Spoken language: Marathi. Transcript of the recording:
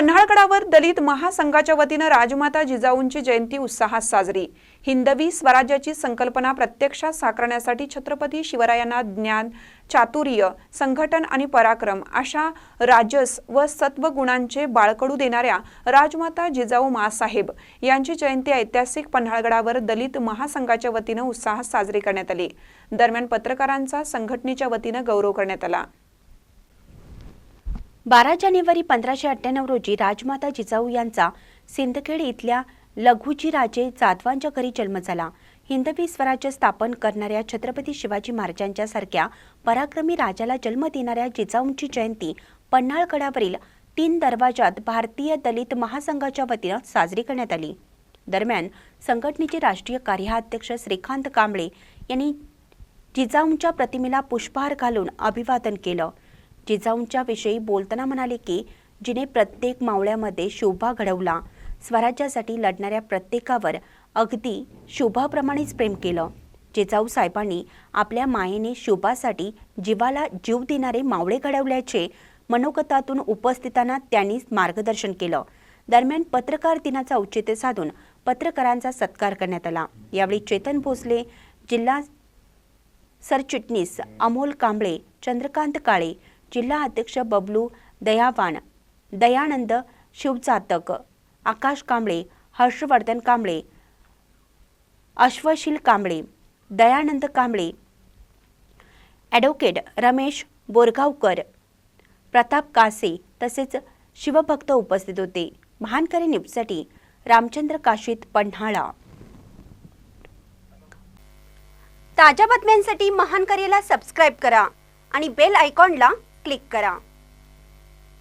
पन्हाळगडावर दलित महासंघाच्या वतीनं राजमाता जिजाऊंची जयंती उत्साहात साजरी. हिंदवी स्वराज्याची संकल्पना प्रत्यक्षात साकारण्यासाठी छत्रपती शिवरायांना ज्ञान चातुर्य संघटन आणि पराक्रम अशा राजस व सत्व गुणांचे बाळकडू देणाऱ्या राजमाता जिजाऊ मासाहेब यांची जयंती ऐतिहासिक पन्हाळगडावर दलित महासंघाच्या वतीनं उत्साहात साजरी करण्यात आली. दरम्यान पत्रकारांचा संघटनेच्या वतीनं गौरव करण्यात आला. बारा जानेवारी पंधराशे अठ्ठ्याण्णव रोजी राजमाता जिजाऊ यांचा सिंदखेड इथल्या लघुजी राजे जाधवांच्या घरी जन्म झाला. हिंदवी स्वराज्य स्थापन करणाऱ्या छत्रपती शिवाजी महाराजांच्या सारख्या पराक्रमी राजाला जन्म देणाऱ्या जिजाऊंची जयंती पन्हाळगडावरील तीन दरवाजात भारतीय दलित महासंघाच्या वतीनं साजरी करण्यात आली. दरम्यान संघटनेचे राष्ट्रीय कार्याध्यक्ष श्रीकांत कांबळे यांनी जिजाऊंच्या प्रतिमेला पुष्पहार घालून अभिवादन केलं. जिजाऊंच्या विषयी बोलताना म्हणाले की जिने प्रत्येक मावळ्यामध्ये शोभा घडवला. स्वराज्यासाठी लढणाऱ्या प्रत्येकावर अगदी शोभाप्रमाणेच प्रेम केलं. जिजाऊ साहेबांनी आपल्या मायेने शोभासाठी जीवाला जीव देणारे मावळे घडवल्याचे मनोगतातून उपस्थितांना त्यांनी मार्गदर्शन केलं. दरम्यान पत्रकार दिनाचा औचित्य साधून पत्रकारांचा सत्कार करण्यात आला. यावेळी चेतन भोसले जिल्हा सरचिटणीस अमोल कांबळे चंद्रकांत काळे जिल्हा अध्यक्ष बबलू दयावान दयानंद शिवचातक आकाश कांबळे हर्षवर्धन कांबळे अश्वशील कांबळे दयानंद कांबळे ॲडव्होकेट रमेश बोरगावकर प्रताप कासे तसेच शिवभक्त उपस्थित होते महानकरी न्यूजसाठी रामचंद्र काशीत पन्हाळा ताज्या बातम्यांसाठी महानकरीला सबस्क्राईब करा आणि बेल आयकॉनला क्लिक करा.